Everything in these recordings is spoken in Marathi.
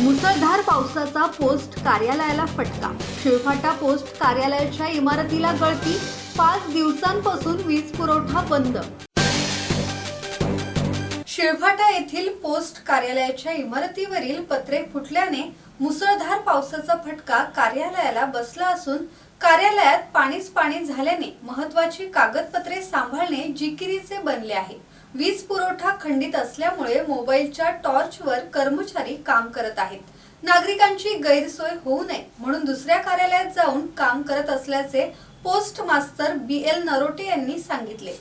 मुसळधार पावसाचा पोस्ट कार्यालयाला फटका. शिळफाटा पोस्ट कार्यालयाच्या इमारतीला गळती पाच दिवसांपासून वीज पुरवठा बंद. शिळफाटा येथील पोस्ट कार्यालयाच्या इमारतीवरील पत्रे फुटल्याने मुसळधार पावसाचा फटका कार्यालयाला बसला असून कार्यालयात पाणीच पाणी झाल्याने महत्वाची कागदपत्रे सांभाळणे जिकिरीचे बनले आहे. वीज पुरवठा खंडित असल्यामुळे मोबाईलच्या टॉर्चवर कर्मचारी काम करत आहेत. नागरिकांची गैरसोय होऊ नये म्हणून दुसऱ्या कार्यालयात जाऊन काम करत असल्याचे पोस्ट मास्तर बी एल नरोटे यांनी सांगितले.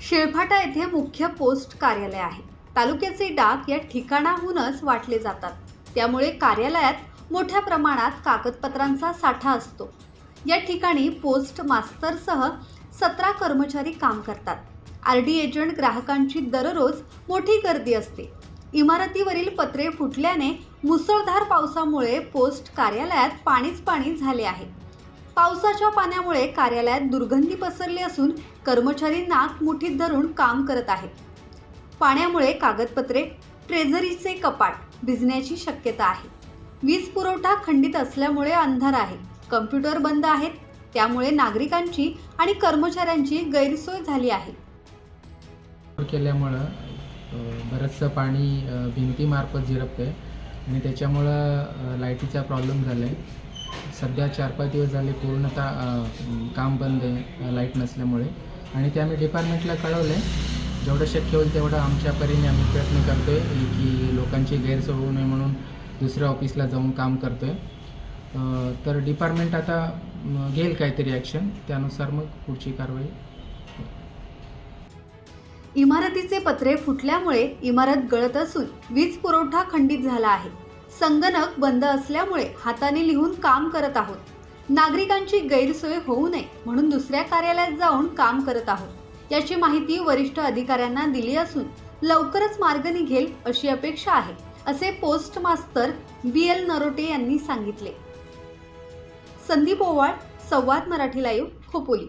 शिळफाटा येथे मुख्य पोस्ट कार्यालय आहे. तालुक्याचे डाक या ठिकाणाहूनच वाटले जातात. त्यामुळे कार्यालयात मोठ्या प्रमाणात कागदपत्रांचा साठा असतो. या ठिकाणी पोस्ट मास्तरसह सतरा कर्मचारी काम करतात. आर डी एजंट ग्राहकांची दररोज मोठी गर्दी असते. इमारतीवरील पत्रे फुटल्याने मुसळधार पावसामुळे पोस्ट कार्यालयात पाणीच पाणी झाले आहे. पावसाच्या पाण्यामुळे कार्यालयात दुर्गंधी पसरली असून कर्मचारी नाक मुठीत धरून काम करत आहेत. पाण्यामुळे कागदपत्रे ट्रेझरीचे कपाट भिजण्याची शक्यता आहे. वीज पुरवठा खंडित असल्यामुळे अंधार आहे. कम्प्युटर बंद आहेत. त्यामुळे नागरिकांची आणि कर्मचाऱ्यांची गैरसोय झाली आहे. केल्यामुळं बरंचसं पाणी भिंतीमार्फत झिरपतं आहे आणि त्याच्यामुळं लाईटीचा प्रॉब्लेम झाला आहे सध्या चार पाच दिवस झाले पूर्णतः काम बंद आहे लाइट नसल्यामुळे. आणि ते आम्ही डिपार्टमेंटला कळवलं आहे जेवढं शक्य होईल तेवढं आमच्या परीने आम्ही प्रयत्न करतो आहे की लोकांची गैरसोय होऊ नये म्हणून दुसऱ्या ऑफिसला जाऊन काम करतो आहे तर डिपार्टमेंट आता घेईल काहीतरी ॲक्शन त्यानुसार मग पुढची कारवाई इमारतीचे पत्रे फुटल्यामुळे इमारत गळत असून वीज पुरवठा खंडित झाला आहे. संगणक बंद असल्यामुळे हाताने लिहून काम करत आहोत. नागरिकांची गैरसोय होऊ नये म्हणून दुसऱ्या कार्यालयात जाऊन काम करत आहोत. याची माहिती वरिष्ठ अधिकाऱ्यांना दिली असून लवकरच मार्ग निघेल अशी अपेक्षा आहे असे पोस्ट मास्तर बी एल नरोटे यांनी सांगितले. संदीप ओवाळ संवाद मराठी लाईव्ह खोपोली.